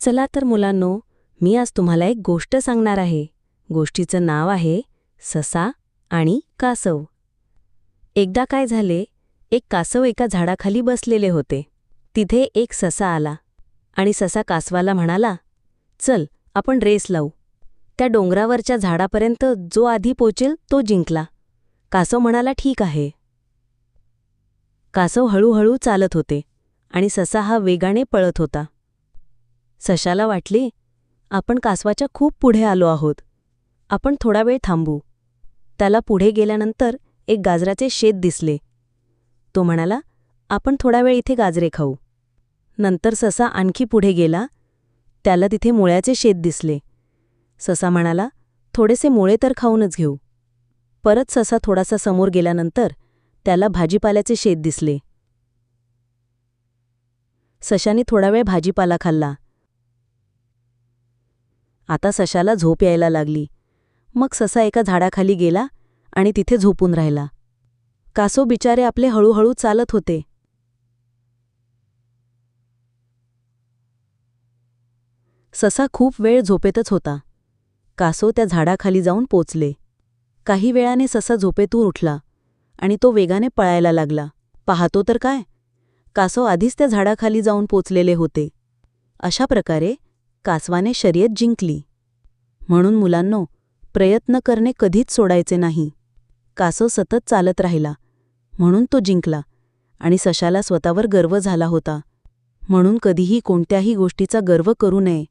चला तर मुलांनो मी आज तुम्हाला एक गोष्ट सांगणार आहे. गोष्टीचं नाव आहे ससा आणि कासव. एकदा काय झाले एक कासव एका झाडाखाली बसलेले होते. तिथे एक ससा आला आणि ससा कासवाला म्हणाला चल आपण रेस लावू. त्या डोंगरावरच्या झाडापर्यंत जो आधी पोचेल तो जिंकला. कासव म्हणाला ठीक आहे. कासव हळूहळू चालत होते आणि ससा हा वेगाने पळत होता. सशाला वाटले आपण कासवाच्या खूप पुढे आलो आहोत. आपण थोडा वेळ थांबू. त्याला पुढे गेल्यानंतर एक गाजराचे शेत दिसले. तो म्हणाला आपण थोडा वेळ इथे गाजरे खाऊ. नंतर ससा आणखी पुढे गेला. त्याला तिथे मुळ्याचे शेत दिसले. ससा म्हणाला थोडेसे मुळे तर खाऊनच घेऊ. परत ससा थोडासा समोर गेल्यानंतर त्याला भाजीपाल्याचे शेत दिसले. सशाने थोडा वेळ भाजीपाला खाल्ला. आता सशाला झोप यायला लागली. मग ससा एका झाडाखाली गेला आणि तिथे झोपून राहिला. कासो बिचारे आपले हळूहळू चालत होते. ससा खूप वेळ झोपेतच होता. कासो त्या झाडाखाली जाऊन पोचले. काही वेळाने ससा झोपेतून उठला आणि तो वेगाने पळायला लागला. पाहतो तर काय? कासो आधीच त्या झाडाखाली जाऊन पोचलेले होते. अशा प्रकारे कासवाने शर्यत जिंकली. म्हणून मुलांनो प्रयत्न करणे कधीच सोडायचे नाही. कासव सतत चालत राहिला. म्हणून तो जिंकला आणि सशाला स्वतःवर गर्व झाला होता. म्हणून कधीही कोणत्याही गोष्टीचा गर्व करू नये.